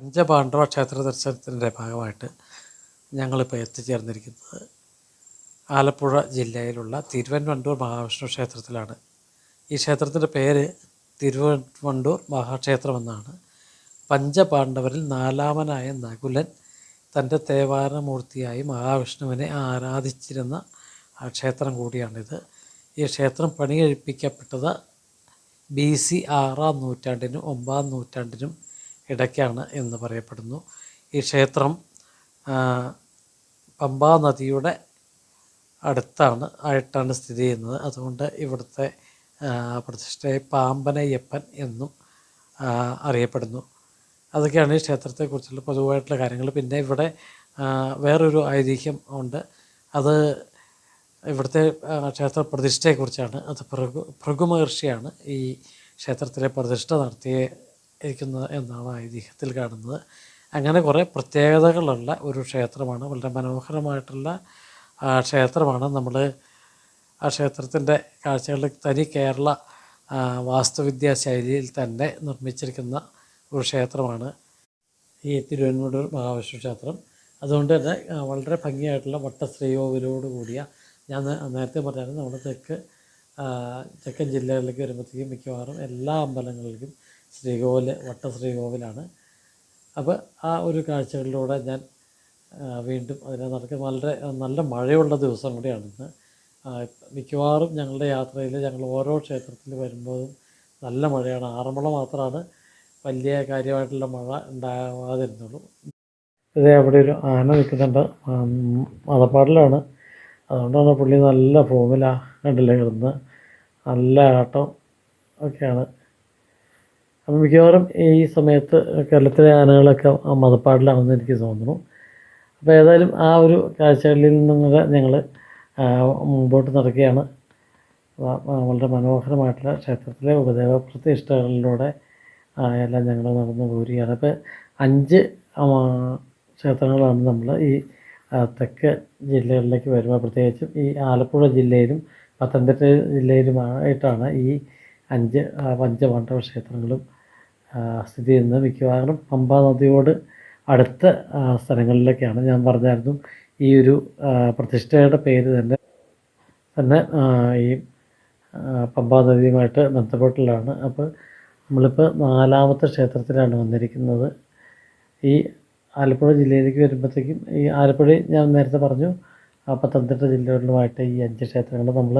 പഞ്ചപാണ്ഡവ ക്ഷേത്ര ദർശനത്തിന്റെ ഭാഗമായിട്ട് ഞങ്ങളിപ്പോൾ എത്തിച്ചേർന്നിരിക്കുന്നത് ആലപ്പുഴ ജില്ലയിലുള്ള തിരുവൻവണ്ടൂർ മഹാവിഷ്ണു ക്ഷേത്രത്തിലാണ്. ഈ ക്ഷേത്രത്തിന്റെ പേര് തിരുവൻവണ്ടൂർ മഹാക്ഷേത്രം എന്നാണ്. പഞ്ചപാണ്ഡവരിൽ നാലാമനായ നകുലൻ തന്റെ തേവാരമൂർത്തിയായി മഹാവിഷ്ണുവിനെ ആരാധിച്ചിരുന്ന ആ ക്ഷേത്രം കൂടിയാണിത്. ഈ ക്ഷേത്രം പണി കഴിപ്പിക്കപ്പെട്ടത് ബി സി ആറാം നൂറ്റാണ്ടിനും ഒമ്പതാം നൂറ്റാണ്ടിനും ഇടയ്ക്കാണ് എന്ന് പറയപ്പെടുന്നു. ഈ ക്ഷേത്രം പമ്പാ നദിയുടെ അടുത്താണ് ആയിട്ടാണ് സ്ഥിതി ചെയ്യുന്നത്. അതുകൊണ്ട് ഇവിടുത്തെ പ്രതിഷ്ഠയെ പാമ്പനയ്യപ്പൻ എന്നും അറിയപ്പെടുന്നു. അതൊക്കെയാണ് ഈ ക്ഷേത്രത്തെക്കുറിച്ചുള്ള പൊതുവായിട്ടുള്ള കാര്യങ്ങൾ. പിന്നെ ഇവിടെ വേറൊരു ഐതിഹ്യം ഉണ്ട്. അത് ഇവിടുത്തെ ക്ഷേത്ര പ്രതിഷ്ഠയെക്കുറിച്ചാണ്. അത് ഭൃഗു ഭൃഗു മഹർഷിയാണ് ഈ ക്ഷേത്രത്തിലെ പ്രതിഷ്ഠ നടത്തിയിരിക്കുന്നത് എന്നാണ് ഐതിഹ്യത്തിൽ കാണുന്നത്. അങ്ങനെ കുറേ പ്രത്യേകതകളുള്ള ഒരു ക്ഷേത്രമാണ്. വളരെ മനോഹരമായിട്ടുള്ള ക്ഷേത്രമാണ്. നമ്മൾ ആ ക്ഷേത്രത്തിന്റെ കാഴ്ചകളിൽ തനി കേരള വാസ്തുവിദ്യാ ശൈലിയിൽ തന്നെ നിർമ്മിച്ചിരിക്കുന്ന ഒരു ക്ഷേത്രമാണ്. ഈ തിരുവനന്തപുരം മഹാവിഷ്ണു ക്ഷേത്രം. അതുകൊണ്ട് തന്നെ വളരെ ഭംഗിയായിട്ടുള്ള വട്ടശ്രീകോവിലോട് കൂടിയ ഞാൻ നേരത്തെ പറഞ്ഞായിരുന്നു നമ്മുടെ തെക്ക് തെക്കൻ ജില്ലകളിലേക്ക് വരുമ്പോഴത്തേക്കും മിക്കവാറും എല്ലാ അമ്പലങ്ങളിലേക്കും ശ്രീകോവിൽ വട്ടശ്രീകോവിലാണ് അപ്പോൾ ആ ഒരു കാഴ്ചകളിലൂടെ ഞാൻ വീണ്ടും അതിനെ നടക്കുന്ന വളരെ നല്ല മഴയുള്ള ദിവസം കൂടിയാണ് ഇന്ന്. ആ, മിക്കവാറും ഞങ്ങളുടെ യാത്രയിൽ ഞങ്ങൾ ഓരോ ക്ഷേത്രത്തിൽ വരുമ്പോഴും നല്ല മഴയാണ്. ആറന്മുള മാത്രമാണ് വലിയ കാര്യമായിട്ടുള്ള മഴ ഉണ്ടാവാതിരുന്നുള്ളൂ. ഇത് അവിടെ ഒരു ആന നിൽക്കുന്നുണ്ട് മതപ്പാടിലാണ് അതുകൊണ്ടാണ് പുള്ളി നല്ല ഫോമിലാണ് കണ്ടില്ല കിടന്ന്. നല്ല ആട്ടം ഒക്കെയാണ്. അപ്പം മിക്കവാറും ഈ സമയത്ത് കേരളത്തിലെ ആനകളൊക്കെ ആ മതപ്പാടിലാണെന്ന് എനിക്ക് തോന്നുന്നു. അപ്പോൾ ഏതായാലും ആ ഒരു കാഴ്ചകളിൽ നിന്നൊക്കെ ഞങ്ങൾ മുമ്പോട്ട് നടക്കുകയാണ്. വളരെ മനോഹരമായിട്ടുള്ള ക്ഷേത്രത്തിലെ ഉപദേവ പ്രതിഷ്ഠകളിലൂടെ എല്ലാം ഞങ്ങൾ നടന്നു പോരുകയാണ്. അപ്പോൾ അഞ്ച് ക്ഷേത്രങ്ങളാണ് നമ്മൾ ഈ തെക്ക് ജില്ലകളിലേക്ക് വരുമ്പോൾ പ്രത്യേകിച്ചും ഈ ആലപ്പുഴ ജില്ലയിലും പത്തനംതിട്ട ജില്ലയിലുമായിട്ടാണ് ഈ അഞ്ച് പഞ്ചപാണ്ഡവ ക്ഷേത്രങ്ങളും സ്ഥിതി ചെയ്യുന്നത് മിക്കവാറും പമ്പാ നദിയോട് അടുത്ത സ്ഥലങ്ങളിലൊക്കെയാണ്. ഞാൻ പറഞ്ഞായിരുന്നു ഈ ഒരു പ്രതിഷ്ഠയുടെ പേര് തന്നെ തന്നെ ഈ പമ്പ നദിയുമായിട്ട് ബന്ധപ്പെട്ടുള്ളതാണ് അപ്പോൾ നമ്മളിപ്പോൾ നാലാമത്തെ ക്ഷേത്രത്തിലാണ് വന്നിരിക്കുന്നത്. ഈ ആലപ്പുഴ ജില്ലയിലേക്ക് വരുമ്പോഴത്തേക്കും ഈ ആലപ്പുഴ ഞാൻ നേരത്തെ പറഞ്ഞു പത്തനംതിട്ട ജില്ലകളിലുമായിട്ട് ഈ അഞ്ച് ക്ഷേത്രങ്ങൾ നമ്മൾ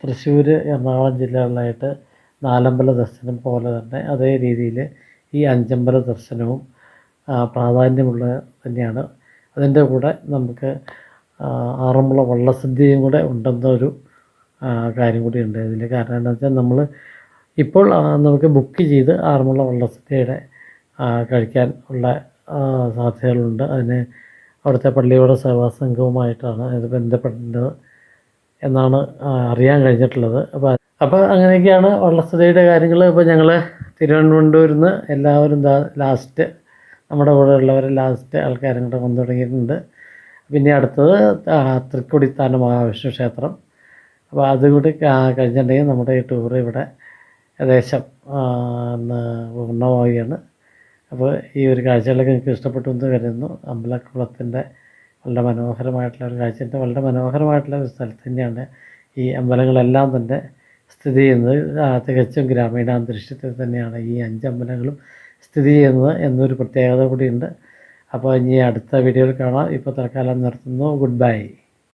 തൃശ്ശൂർ എറണാകുളം ജില്ലകളിലായിട്ട് നാലമ്പല ദർശനം പോലെ തന്നെ അതേ രീതിയിൽ ഈ അഞ്ചമ്പല ദർശനവും പ്രാധാന്യമുള്ള തന്നെയാണ്. അതിന്റെ കൂടെ നമുക്ക് ആറന്മുള വള്ളസദ്യയും കൂടെ ഉണ്ടെന്നൊരു കാര്യം കൂടി ഉണ്ട് ഇതിൽ കാരണം എന്താണെന്ന് വെച്ചാൽ നമ്മൾ ഇപ്പോൾ നമുക്ക് ബുക്ക് ചെയ്ത് ആറന്മുള വള്ളസദ്യയുടെ കഴിക്കാൻ ഉള്ള സാധ്യതകളുണ്ട്. അതിന് അവിടുത്തെ പള്ളിയോട സേവാ സംഘവുമായിട്ടാണ് ഇത് ബന്ധപ്പെടേണ്ടത് എന്നാണ് അറിയാൻ കഴിഞ്ഞിട്ടുള്ളത്. അപ്പോൾ അപ്പോൾ അങ്ങനെയൊക്കെയാണ് വള്ളസദ്യയുടെ കാര്യങ്ങൾ അപ്പോൾ ഞങ്ങൾ തിരുവനന്തപുരത്ത് നിന്ന് എല്ലാവരും ലാസ്റ്റ് നമ്മുടെ കൂടെ ഉള്ളവർ ലാസ്റ്റ് ആൾക്കാരും കൂടെ വന്നു തുടങ്ങിയിട്ടുണ്ട്. പിന്നെ അടുത്തത് തൃക്കൊടിത്താനം മഹാവിഷ്ണു ക്ഷേത്രം. അപ്പോൾ അതുകൂടി കഴിഞ്ഞിട്ടുണ്ടെങ്കിൽ നമ്മുടെ ഈ ടൂർ ഇവിടെ ഏകദേശം പൂർണമാവുകയാണ്. അപ്പോൾ ഈ ഒരു കാഴ്ചകളൊക്കെ എനിക്ക് ഇഷ്ടപ്പെട്ടു എന്ന് കരുതുന്നു. അമ്പലക്കുളത്തിന്റെ വളരെ മനോഹരമായിട്ടുള്ള ഒരു കാഴ്ച. വളരെ മനോഹരമായിട്ടുള്ള ഒരു സ്ഥലത്ത് തന്നെയാണ് ഈ അമ്പലങ്ങളെല്ലാം തന്നെ സ്ഥിതി ചെയ്യുന്നത് തികച്ചും ഗ്രാമീണാന്തരീക്ഷത്തിൽ തന്നെയാണ്. ഈ അഞ്ചമ്പലങ്ങളും സ്ഥിതി ചെയ്യുന്നത് എന്നൊരു പ്രത്യേകത കൂടിയുണ്ട്. അപ്പോൾ ഇനി അടുത്ത വീഡിയോയിൽ കാണാം. ഇപ്പോൾ തൽക്കാലം നിർത്തുന്നു. Good bye.